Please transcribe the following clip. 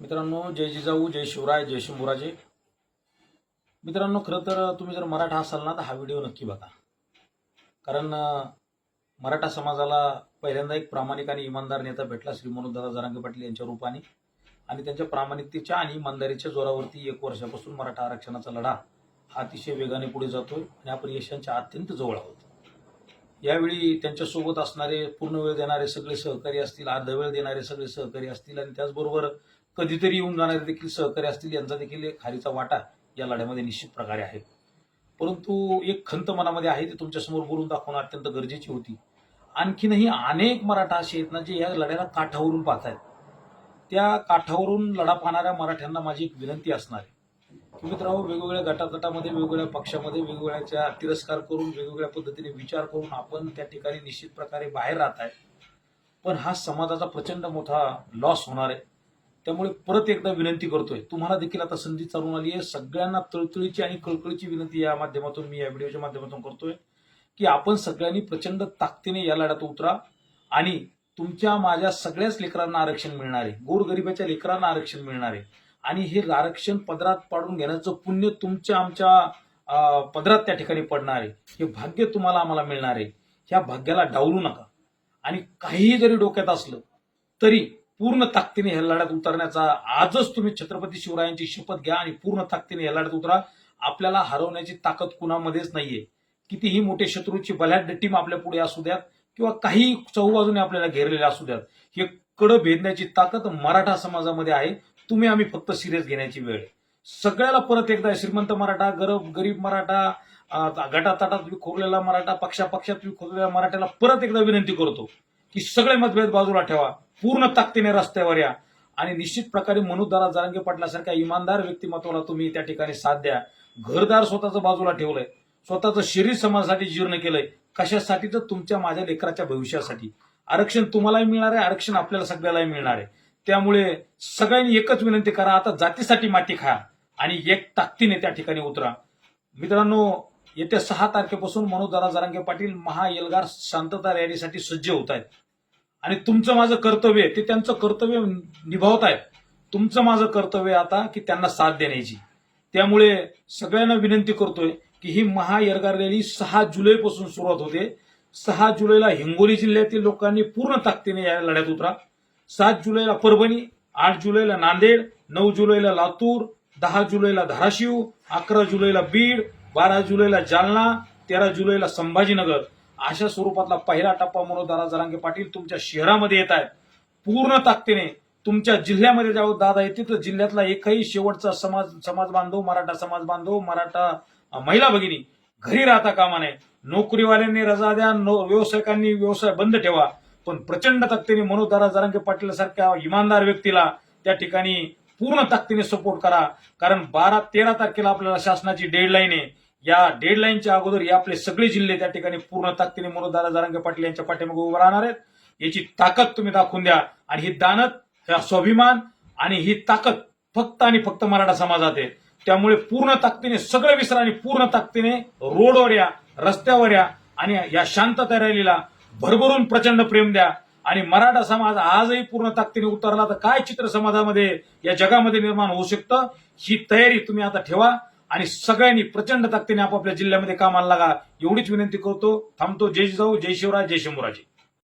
मित्रांनो जय जिजाऊ जय शिवराय जय शंभूराजे मित्रांनो खरं तर तुम्ही जर मराठा असाल ना तर हा व्हिडिओ नक्की बघा. कारण मराठा समाजाला पहिल्यांदा एक प्रामाणिक आणि इमानदार नेता भेटला श्री मनोजदादा जरांगे पाटील यांच्या रूपाने. आणि त्यांच्या प्रामाणिकतेच्या आणि इमानदारीच्या जोरावरती एक वर्षापासून मराठा आरक्षणाचा लढा हा अतिशय वेगाने पुढे जातोय. आणि आपण यशांच्या अत्यंत जवळ आहोत. यावेळी त्यांच्यासोबत असणारे पूर्ण वेळ देणारे सगळे सहकारी असतील अर्ध वेळ देणारे सगळे सहकारी असतील आणि त्याचबरोबर कधीतरी येऊन जाणारे देखील सहकारी असतील यांचा देखील एक खारीचा वाटा या लढ्यामध्ये निश्चित प्रकारे आहे. परंतु एक खंत मनामध्ये आहे ती तुमच्यासमोर बोलून दाखवणं अत्यंत गरजेची होती. आणखीनही अनेक मराठा असे आहेत ना जे या लढ्याला काठावरून पाहत आहेत त्या काठावरून लढा पाहणाऱ्या मराठ्यांना माझी एक विनंती असणार आहे. मित्रांनो वेगवेगळ्या गटातटामध्ये वेगवेगळ्या पक्षामध्ये वेगवेगळ्याच्या तिरस्कार करून वेगवेगळ्या पद्धतीने विचार करून आपण त्या ठिकाणी निश्चित प्रकारे बाहेर राहत आहे. पण हा समाजाचा प्रचंड मोठा लॉस होणार आहे. त्यामुळे परत एकदा विनंती करतोय तुम्हाला देखील आता संधी चालून आली आहे. सगळ्यांना तळतळीची आणि कळकळीची विनंती या माध्यमातून मी या व्हिडिओच्या माध्यमातून करतोय की आपण सगळ्यांनी प्रचंड ताकदीने या लढ्यात उतरा आणि तुमच्या माझ्या सगळ्याच लेकरांना आरक्षण मिळणार आहे. गोरगरिबाच्या लेकरांना आरक्षण मिळणार आहे. आणि हे आरक्षण पदरात पाडून घेण्याचं पुण्य तुमच्या आमच्या पदरात त्या ठिकाणी पडणार आहे. हे भाग्य तुम्हाला आम्हाला मिळणार आहे. ह्या भाग्याला डावलू नका. आणि काहीही जरी डोक्यात असलं तरी पूर्ण ताकदीने ह्या लढ्यात उतरण्याचा आजच तुम्ही छत्रपती शिवरायांची शपथ घ्या आणि पूर्ण ताकदीने ह्या लढ्यात उतरा. आपल्याला हरवण्याची ताकद कुणामध्येच नाहीये. कितीही मोठे शत्रूची बलाढ्य टीम आपल्या पुढे असू द्यात किंवा काही चौबाजूने आपल्याला घेरलेले असू द्यात. हे कडं भेदण्याची ताकद मराठा समाजामध्ये आहे. तुम्ही आम्ही फक्त सिरियस घेण्याची वेळ. सगळ्याला परत एकदा श्रीमंत मराठा गरब गरीब मराठा गटातटात विखुरलेला मराठा पक्षापक्षात विखुरलेल्या मराठ्याला परत एकदा विनंती करतो की सगळे मतभेद बाजूला ठेवा. पूर्ण ताकदीने रस्त्यावर या. आणि निश्चित प्रकारे मनोजदारा जारंगे पाटलासारख्या इमानदार व्यक्तिमत्वाला तुम्ही त्या ठिकाणी साथ द्या. घरदार स्वतःचं बाजूला ठेवलंय. स्वतःचं शरीर समाजासाठी जीर्ण केलंय. कशासाठी? तर तुमच्या माझ्या लेकराच्या भविष्यासाठी. आरक्षण तुम्हालाही मिळणार आहे आरक्षण आपल्याला सगळ्यालाही मिळणार आहे. त्यामुळे सगळ्यांनी एकच विनंती करा आता जातीसाठी माती खा आणि एक ताकदीने त्या ठिकाणी उतरा. मित्रांनो येत्या सहा तारखेपासून मनोजदारा जरांगे पाटील महाएलगार शांतता रॅलीसाठी सज्ज होत आहेत. आणि तुमचं माझं कर्तव्य आहे, ते त्यांचं कर्तव्य निभावत आहेत तुमचं माझं कर्तव्य आता की त्यांना साथ देण्याची. त्यामुळे सगळ्यांना विनंती करतोय की ही महाएल्गार रॅली सहा जुलैपासून सुरुवात होते. सहा जुलैला हिंगोली जिल्ह्यातील लोकांनी पूर्ण ताकदीने या लढ्यात उतरा. सात जुलैला परभणी आठ जुलैला नांदेड नऊ जुलैला लातूर दहा जुलैला धाराशिव अकरा जुलैला बीड बारा जुलैला जालना तेरा जुलैला संभाजीनगर. अशा स्वरूपातला पहिला टप्पा म्हणून दादा जरांगे पाटील तुमच्या शहरामध्ये येत आहेत. पूर्ण ताकदीने तुमच्या जिल्ह्यामध्ये ज्यावर दादा येते तर जिल्ह्यातला एकही शेवटचा समाज समाज बांधव मराठा समाज बांधव मराठा महिला भगिनी घरी राहता कामा नये. नोकरीवाल्यांनी रजा द्या नो- व्यावसायिकांनी व्यवसाय बंद ठेवा. पण प्रचंड ताकदीने मनोदारा जरांगे पाटील सारख्या इमानदार व्यक्तीला त्या ठिकाणी पूर्ण ताकदीने सपोर्ट करा. कारण बारा तेरा तारखेला आपल्याला शासनाची डेडलाईन आहे. या डेडलाईनच्या अगोदर हे आपले सगळे जिल्हे त्या ठिकाणी पूर्ण ताकदीने मनोदारा जरांगे पाटील यांच्या पाठीमागे उभं राहणार आहेत. याची ताकद तुम्ही दाखवून द्या. आणि ही दानत हा स्वाभिमान आणि ही ताकद फक्त आणि फक्त मराठा समाजात आहे. त्यामुळे पूर्ण ताकदीने सगळं विसरा आणि पूर्ण ताकदीने रोडवर या रस्त्यावर या आणि या शांतता रॅलीला भरभरून प्रचंड प्रेम द्या. आणि मराठा समाज आजही पूर्ण ताकदीने उतरला तर काय चित्र समाजामध्ये या जगामध्ये निर्माण होऊ शकतं? ही तयारी तुम्ही आता ठेवा. आणि सगळ्यांनी प्रचंड ताकदीने आपापल्या जिल्ह्यामध्ये कामाला लागा. एवढीच विनंती करतो. थांबतो. जय जाऊ जय शिवराज जय शंभूराजी.